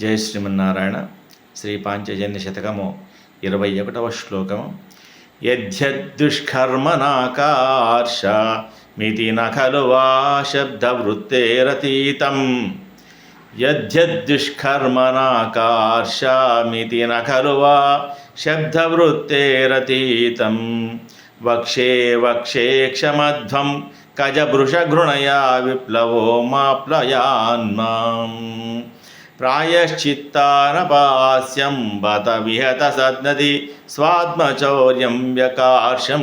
జయ శ్రీమన్నారాయణ. శ్రీ పాంచజన్య శతకము ఇరవై ఒకటవ శ్లోకము. యద్యద్దుష్కర్మనాకార్ష మితి నఖలు వా శబ్దవృత్తేరతీతం యద్యద్దుష్కర్మనాకార్ష మితి నఖలు వా శబ్దవృత్తేరతీతం వక్షే వక్షే క్షమధ్వం కజభృషఘృణయా విప్లవో మాప్లయాన్మాం. ప్రాయశ్చిత్తానపాస్యం బత విహత సద్నది స్వాత్మచౌర్యం వ్యకార్షం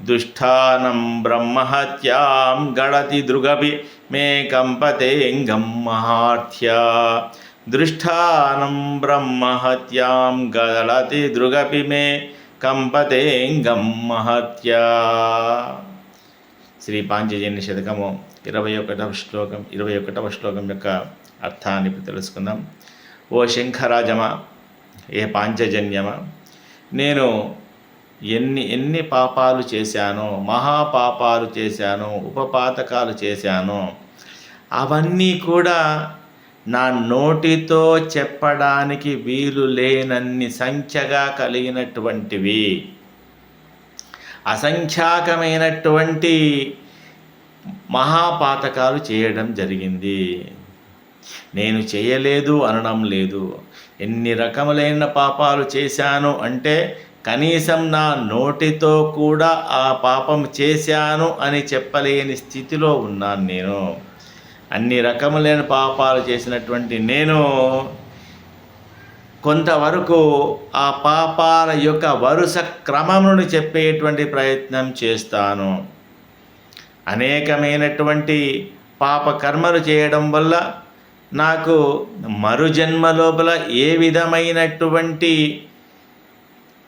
దుష్టానం బ్రహ్మహత్యాం గడతి దృగపి మే కంపతేంగం మహార్థ్యా దృష్టానం బ్రహ్మహత్యాం గడతి దృగపి మే కంపతేంగం మహత్యా శ్రీ పాంచజన్య శతకము ఇరవై ఒకటవ శ్లోకం ఇరవై ఒకటవ శ్లోకం యొక్క అర్థాన్ని ఇప్పుడు తెలుసుకుందాం. ఓ శంఖరాజమా ఏ పాంచజన్యమా నేను ఎన్ని ఎన్ని పాపాలు చేశానో మహాపాపాలు చేశానో ఉపపాతకాలు చేశానో అవన్నీ కూడా నా నోటితో చెప్పడానికి వీలు లేనన్ని సంఖ్యగా కలిగినటువంటివి. అసంఖ్యాకమైనటువంటి మహాపాతకాలు చేయడం జరిగింది. నేను చేయలేదు అనడం లేదు. ఎన్ని రకములైన పాపాలు చేశాను అంటే కనీసం నా నోటితో కూడా ఆ పాపం చేశాను అని చెప్పలేని స్థితిలో ఉన్నాను నేను. అన్ని రకములైన పాపాలు చేసినటువంటి నేను కొంతవరకు ఆ పాపాల యొక్క వరుస క్రమమును చెప్పేటువంటి ప్రయత్నం చేస్తాను. అనేకమైనటువంటి పాప కర్మలు చేయడం వల్ల నాకు మరుజన్మ లోపల ఏ విధమైనటువంటి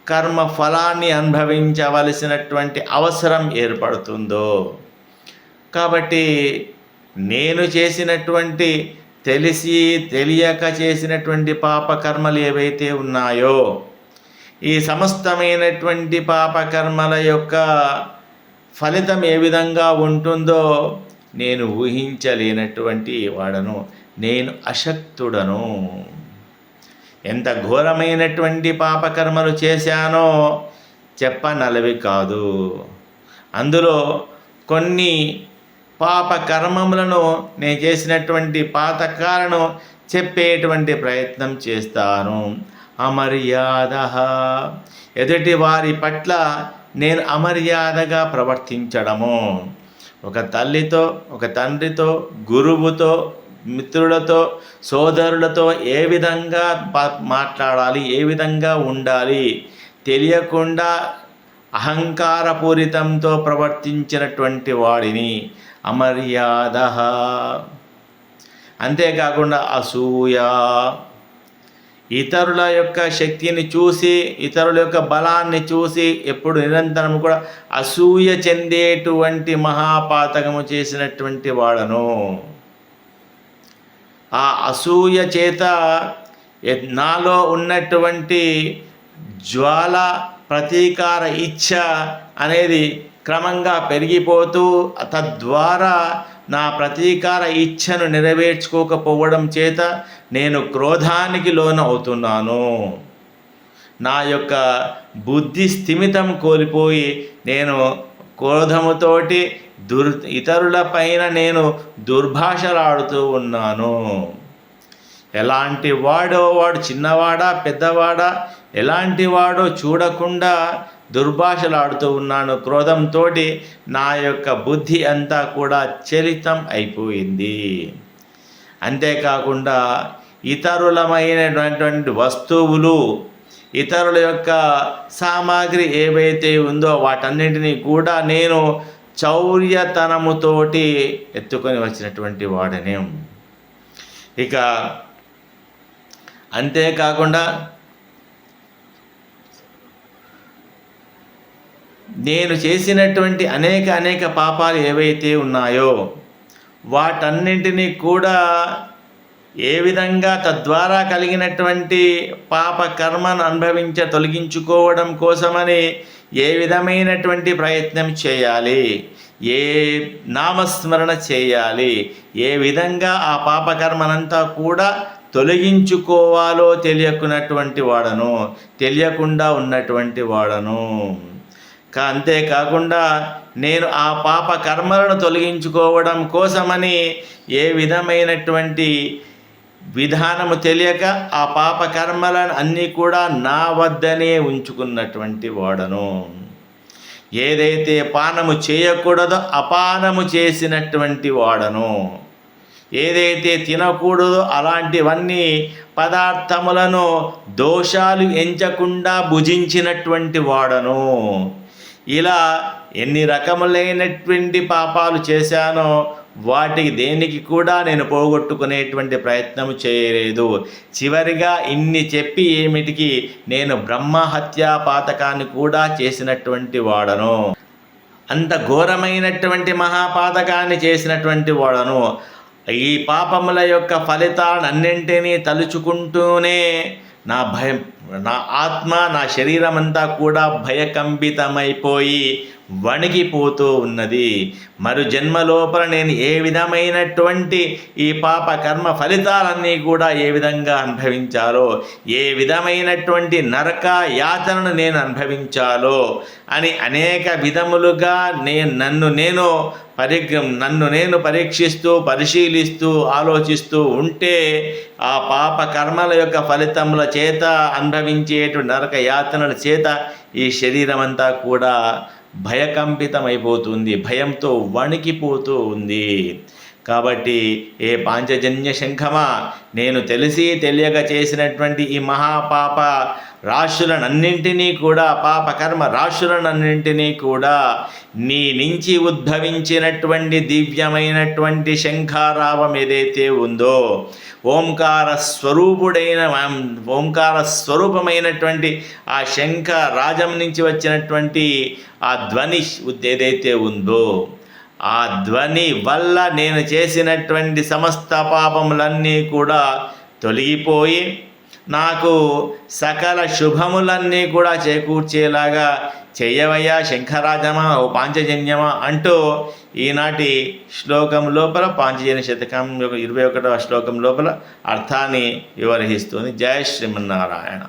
కర్మ ఫలాన్ని అనుభవించవలసినటువంటి అవసరం ఏర్పడుతుందో. కాబట్టి నేను చేసినటువంటి తెలిసి తెలియక చేసినటువంటి పాప కర్మలు ఏవైతే ఉన్నాయో ఈ సమస్తమైనటువంటి పాపకర్మల యొక్క ఫలితం ఏ విధంగా ఉంటుందో నేను ఊహించలేనటువంటి వాడను. నేను అశక్తుడను. ఎంత ఘోరమైనటువంటి పాపకర్మలు చేశానో చెప్పనలవి కాదు. అందులో కొన్ని పాపకర్మములను నేను చేసినటువంటి పాతకాలను చెప్పేటువంటి ప్రయత్నం చేస్తాను. అమర్యాద. ఎదుటి వారి పట్ల నేను అమర్యాదగా ప్రవర్తించడము. ఒక తల్లితో ఒక తండ్రితో గురువుతో మిత్రులతో సోదరులతో ఏ విధంగా మాట్లాడాలి ఏ విధంగా ఉండాలి తెలియకుండా అహంకారపూరితంతో ప్రవర్తించినటువంటి వాడిని అమర్యాద. అంతేకాకుండా అసూయ ఇతరుల యొక్క శక్తిని చూసి ఇతరుల యొక్క బలాన్ని చూసి ఎప్పుడు నిరంతరం కూడా అసూయ చెందేటువంటి మహాపాతకము చేసినటువంటి వాడను. ఆ అసూయ చేత నాలో ఉన్నటువంటి జ్వాల ప్రతీకార ఇచ్ఛ అనేది క్రమంగా పెరిగిపోతూ తద్వారా నా ప్రతీకార ఇచ్ఛను నెరవేర్చుకోకపోవడం చేత నేను క్రోధానికి లోనవుతున్నాను. నా యొక్క బుద్ధి స్థిమితం కోల్పోయి నేను క్రోధముతోటి దుర్ ఇతరుల పైన నేను దుర్భాషలాడుతూ ఉన్నాను. ఎలాంటి వాడో వాడు చిన్నవాడా పెద్దవాడా ఎలాంటి వాడో చూడకుండా దుర్భాషలాడుతూ ఉన్నాను. క్రోధంతో నా యొక్క బుద్ధి అంతా కూడా చలితం అయిపోయింది. అంతేకాకుండా ఇతరులమైనటువంటి వస్తువులు ఇతరుల యొక్క సామాగ్రి ఏవైతే ఉందో వాటన్నింటినీ కూడా నేను చౌర్యతనముతోటి ఎత్తుకొని వచ్చినటువంటి వాడనే. ఇక అంతేకాకుండా నేను చేసినటువంటి అనేక అనేక పాపాలు ఏవైతే ఉన్నాయో వాటన్నింటినీ కూడా ఏ విధంగా తద్వారా కలిగినటువంటి పాప కర్మను అనుభవించ తొలగించుకోవడం కోసమని ఏ విధమైనటువంటి ప్రయత్నం చేయాలి? ఏ నామస్మరణ చేయాలి? ఏ విధంగా ఆ పాపకర్మనంతా కూడా తొలగించుకోవాలో తెలియకున్నటువంటి వాడను తెలియకుండా ఉన్నటువంటి వాడను. కా అంతేకాకుండా నేను ఆ పాప కర్మలను తొలగించుకోవడం కోసమని ఏ విధమైనటువంటి విధానము తెలియక ఆ పాప కర్మలను అన్నీ కూడా నా వద్దనే ఉంచుకున్నటువంటి వాడను. ఏదైతే పానము చేయకూడదో అపానము చేసినటువంటి వాడను. ఏదైతే తినకూడదో అలాంటివన్నీ పదార్థములను దోషాలు ఎంచకుండా భుజించినటువంటి వాడను. ఇలా ఎన్ని రకములైనటువంటి పాపాలు చేశానో వాటికి దేనికి కూడా నేను పోగొట్టుకునేటువంటి ప్రయత్నం చేయలేదు. చివరిగా ఇన్ని చెప్పి ఏమిటికి నేను బ్రహ్మహత్యా పాతకాన్ని కూడా చేసినటువంటి వాడను. అంత ఘోరమైనటువంటి మహాపాతకాన్ని చేసినటువంటి వాడను. ఈ పాపముల యొక్క ఫలితాలన్నింటినీ తలుచుకుంటూనే నా భయం నా ఆత్మ నా శరీరం అంతా కూడా భయకంపితమైపోయి వణిగిపోతూ ఉన్నది. మరు జన్మ లోపల నేను ఏ విధమైనటువంటి ఈ పాప కర్మ ఫలితాలన్నీ కూడా ఏ విధంగా అనుభవించాలో ఏ విధమైనటువంటి నరక యాతనను నేను అనుభవించాలో అని అనేక విధములుగా నేను నన్ను నేను పరిగ నన్ను నేను పరీక్షిస్తూ పరిశీలిస్తూ ఆలోచిస్తూ ఉంటే ఆ పాప కర్మల యొక్క ఫలితముల చేత అనుభవించేటువంటి నరక యాతనల చేత ఈ శరీరం అంతా కూడా భయకంపితమైపోతుంది భయంతో వణికిపోతూ ఉంది. కాబట్టి ఏ పాంచజన్య శంఖమా? నేను తెలిసి తెలియక చేసినటువంటి ఈ మహాపాప రాశులనన్నింటినీ కూడా పాప కర్మ రాశులనన్నింటినీ కూడా నీ నుంచి ఉద్భవించినటువంటి దివ్యమైనటువంటి శంఖారావం ఏదైతే ఉందో ఓంకార స్వరూపుడైన ఓంకార స్వరూపమైనటువంటి ఆ శంఖ రాజం నుంచి వచ్చినటువంటి ఆ ధ్వని ఏదైతే ఉందో ఆ ధ్వని వల్ల నేను చేసినటువంటి సమస్త పాపములన్నీ కూడా తొలగిపోయి నాకు సకల శుభములన్నీ కూడా చేకూర్చేలాగా చెయ్యవయ్యా శంఖరాజమా ఓ పాంచజన్యమా అంటూ ఈనాటి శ్లోకం లోపల పాంచజన్య శతకం యొక్క ఇరవై ఒకటవ శ్లోకం లోపల అర్థాన్ని వివరిస్తుంది జయ శ్రీమన్నారాయణ.